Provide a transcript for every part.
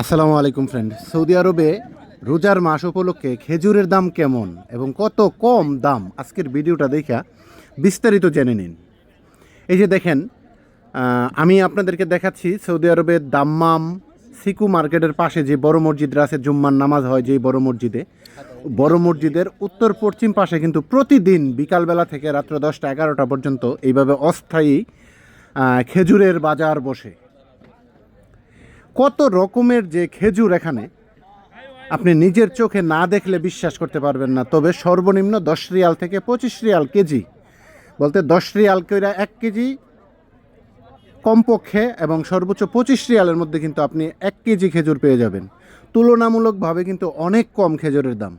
আসসালামু আলাইকুম friend Saudi আরবে রোজার মাস উপলক্ষে খেজুরের দাম কেমন এবং কত কম দাম? আজকের ভিডিওটা দেখা বিস্তারিত জেনে নিন। এই যে দেখেন আমি আপনাদেরকে দেখাচ্ছি সৌদি আরবের দাম্মাম সিকু মার্কেটের পাশে যে বড় মসজিদটা আছে, জুম্মার নামাজ হয় যে বড় মসজিদে। বড় মসজিদের উত্তর পশ্চিম পাশে কিন্তু প্রতিদিন বিকালবেলা থেকে রাত্র দশটা এগারোটা পর্যন্ত এইভাবে অস্থায়ী খেজুরের বাজার বসে। কত রকমের যে খেজুর এখানে, আপনি নিজের চোখে না দেখলে বিশ্বাস করতে পারবেন না। তবে সর্বনিম্ন দশ রিয়াল থেকে পঁচিশ রিয়াল কেজি। বলতে দশ রিয়াল কইরা এক কেজি কমপক্ষে এবং সর্বোচ্চ পঁচিশ রিয়ালের মধ্যে কিন্তু আপনি এক কেজি খেজুর পেয়ে যাবেন। তুলনামূলকভাবে কিন্তু অনেক কম খেজুরের দাম।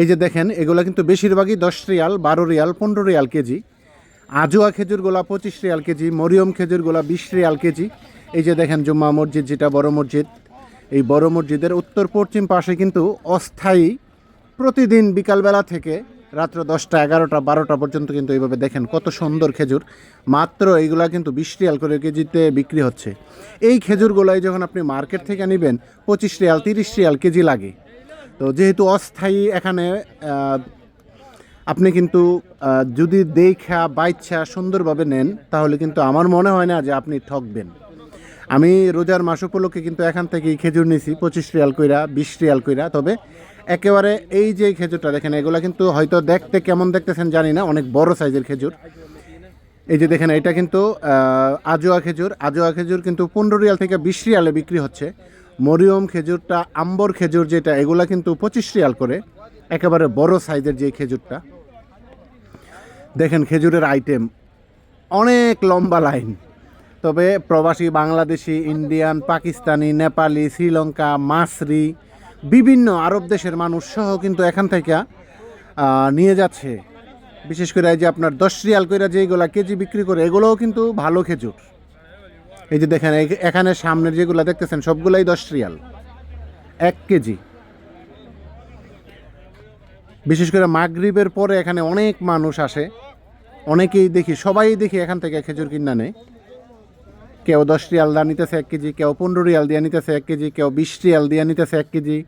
এই যে দেখেন, এগুলো কিন্তু বেশিরভাগই দশ রিয়াল, বারো রিয়াল, পনেরো রিয়াল কেজি। আজোয়া খেজুরগুলা পঁচিশ রিয়াল কেজি, মরিয়ম খেজুরগুলা বিশ রিয়াল কেজি। এই যে দেখেন জুম্মা মসজিদ, যেটা বড় মসজিদ, এই বড় মসজিদের উত্তর পশ্চিম পাশে কিন্তু অস্থায়ী প্রতিদিন বিকালবেলা থেকে রাত্র দশটা, এগারোটা, বারোটা পর্যন্ত কিন্তু এইভাবে দেখেন কত সুন্দর খেজুর। মাত্র এইগুলা কিন্তু বিশ রিয়াল করে কেজিতে বিক্রি হচ্ছে। এই খেজুরগুলাই যখন আপনি মার্কেট থেকে নেবেন, পঁচিশ রিয়াল, তিরিশ রিয়াল কেজি লাগে। তো যেহেতু অস্থায়ী এখানে আপনি কিন্তু যদি দেখা বাইচ্ছা সুন্দরভাবে নেন, তাহলে কিন্তু আমার মনে হয় না যে আপনি ঠকবেন। আমি রোজার মাস উপলক্ষে কিন্তু এখান থেকেই খেজুর নিছি, পঁচিশ রিয়াল কইরা, বিশ রিয়াল কইরা। তবে একেবারে এই যে খেজুরটা, দেখেন, এগুলা কিন্তু হয়তো দেখতে কেমন দেখতেছেন জানি না, অনেক বড় সাইজের খেজুর। এই যে দেখেন, এটা কিন্তু আজোয়া খেজুর। আজোয়া খেজুর কিন্তু পনেরো রিয়াল থেকে বিশ রিয়ালে বিক্রি হচ্ছে। মরিয়ম খেজুরটা, আম্বর খেজুর যেটা, এগুলা কিন্তু পঁচিশ রিয়াল করে। একেবারে বড় সাইজের যে খেজুরটা। দেখেন, খেজুরের আইটেম অনেক লম্বা লাইন। তবে প্রবাসী বাংলাদেশি, ইন্ডিয়ান, পাকিস্তানি, নেপালি, শ্রীলঙ্কা মাসরি বিভিন্ন আরব দেশের মানুষ সহ কিন্তু এখান থেকে নিয়ে যাচ্ছে। বিশেষ করে এই যে আপনার দশ রিয়াল কইরা যেগুলা কেজি বিক্রি করে, এগুলোও কিন্তু ভালো খেজুর। এই যে দেখেন এখানে সামনের যেগুলো দেখতেছেন, সবগুলাই দশ রিয়াল। এক কেজি। বিশেষ করে মাগরিবের পরে এখানে অনেক মানুষ আসে। অনেকেই দেখি, সবাই দেখি এখান থেকে খেজুর কিনা নেয়। কেউ দশ রিয়াল দিয়ে নিতেছে এক কেজি, কেউ পনেরো রিয়াল দিয়ে নিতেছে এক কেজি, কেউ বিশ রিয়াল দিয়ে নিতেছে এক কেজি,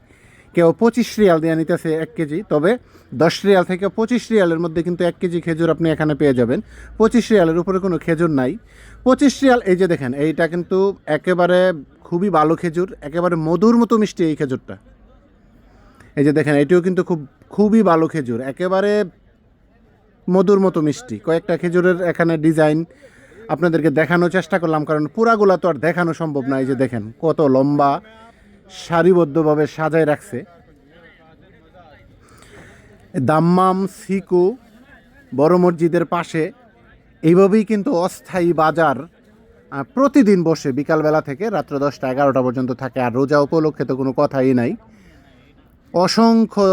কেউ পঁচিশ রিয়াল দিয়ে নিতেছে এক কেজি। তবে দশ রিয়াল থেকে পঁচিশ রিয়ালের মধ্যে কিন্তু এক কেজি খেজুর আপনি এখানে পেয়ে যাবেন। পঁচিশ রিয়ালের উপরে কোনো খেজুর নাই। পঁচিশ রিয়াল, এই যে দেখেন, এইটা কিন্তু একেবারে খুবই ভালো খেজুর, একেবারে মধুর মতো মিষ্টি এই খেজুরটা। এই যে দেখেন, এটিও কিন্তু খুব, খুবই ভালো খেজুর, একেবারে মধুর মতো মিষ্টি। কয়েকটা খেজুরের এখানে ডিজাইন আপনাদেরকে দেখানোর চেষ্টা করলাম, কারণ পুরাগুলা তো আর দেখানো সম্ভব না। এই যে দেখেন, কত লম্বা, সারিবদ্ধভাবে সাজায় রাখছে। দাম্মাম, সিকু, বড় মসজিদের পাশে। এইভাবেই কিন্তু অস্থায়ী বাজার প্রতিদিন বসে, বিকালবেলা থেকে রাত্র দশটা এগারোটা পর্যন্ত থাকে, আর রোজা উপলক্ষে তো কোনো কথাই নাই। অসংখ্য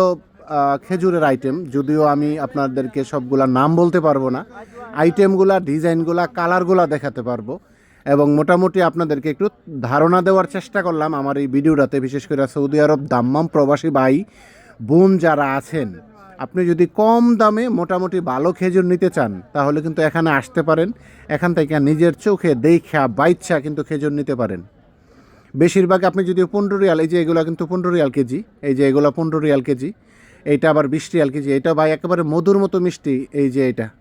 খেজুরের আইটেম যদিও আমি আপনাদেরকে সবগুলা নাম বলতে পারব না। আইটেমগুলা, ডিজাইনগুলা, কালারগুলা দেখাতে পারব। এবং মোটামুটি আপনাদেরকে একটু ধারণা দেওয়ার চেষ্টা করলাম আমার এই ভিডিওটাতে, বিশেষ করে সৌদি আরব দাম্মাম প্রবাসী ভাই, বোন যারা আছেন। আপনি যদি কম দামে মোটামুটি ভালো খেজুর নিতে চান, তাহলে কিন্তু এখানে আসতে পারেন। এখান থেকে নিজের চোখে দেখা, বাইচ্ছা কিন্তু খেজুর নিতে পারেন। বেশিরভাগ আপনি যদি পনেরো রিয়াল, এই যে এগুলো কিন্তু পনেরো রিয়াল কেজি, এই যে এগুলো পনেরো রিয়াল কেজি, এইটা আবার বিশ রিয়াল কেজি এটা ভাই একেবারে মধুর মতো মিষ্টি, এই যে এটা।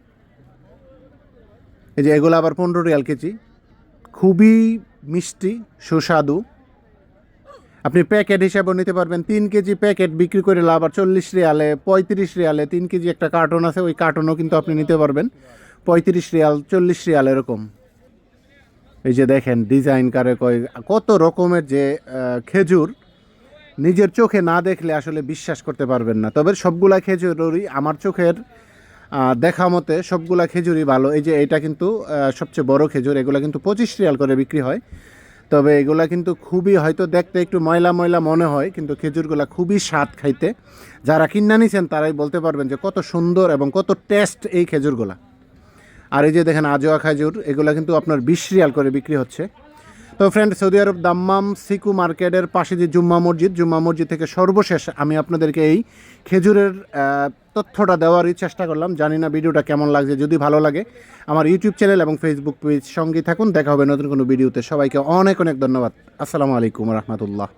এই যে এগুলো আবার পনেরো রিয়াল কেজি। খুবই মিষ্টি, সুস্বাদু। আপনি প্যাকেট হিসাবেও নিতে পারবেন। তিন কেজি প্যাকেট বিক্রি করে লাভ আর চল্লিশ রিয়ালে, পঁয়ত্রিশ রিয়ালে, তিন কেজি একটা কার্টন আছে, ওই কার্টনও কিন্তু আপনি নিতে পারবেন। পঁয়ত্রিশ রিয়াল, চল্লিশ রিয়াল এরকম। এই যে দেখেন ডিজাইন কারে কয়, কত রকমের যে খেজুর, নিজের চোখে না দেখলে আসলে বিশ্বাস করতে পারবেন না। তবে সবগুলা খেজুরই আমার চোখের দেখা মতে সবগুলা খেজুরই ভালো। এই যে এটা কিন্তু সবচেয়ে বড় খেজুর, এগুলো কিন্তু পঁচিশ রিয়াল করে বিক্রি হয়। তবে এগুলা কিন্তু খুবই হয়তো দেখতে একটু ময়লা ময়লা মনে হয়, কিন্তু খেজুরগুলা খুবই স্বাদ খাইতে। যারা কিনা নিছেন, তারাই বলতে পারবেন যে কত সুন্দর এবং কত টেস্ট এই খেজুরগুলা। আর এই যে দেখেন, আজোয়া খেজুর, এগুলা কিন্তু আপনার বিশ রিয়াল করে বিক্রি হচ্ছে। তো ফ্রেন্ড সৌদি আরব দাম্মাম সিকু মার্কেটের পাশে যে জুম্মা মসজিদ জুম্মা মসজিদ থেকে সর্বশেষ আমি আপনাদেরকে এই খেজুরের তথ্যটা দেওয়ারই চেষ্টা করলাম। জানি না ভিডিওটা কেমন লাগছে, যদি ভালো লাগে। আমার ইউটিউব চ্যানেল এবং ফেসবুক পেজ সঙ্গেই থাকুন। দেখা হবে নতুন কোনো ভিডিওতে। সবাইকে অনেক অনেক ধন্যবাদ। আসসালামু আলাইকুম রহমতুল্লাহ।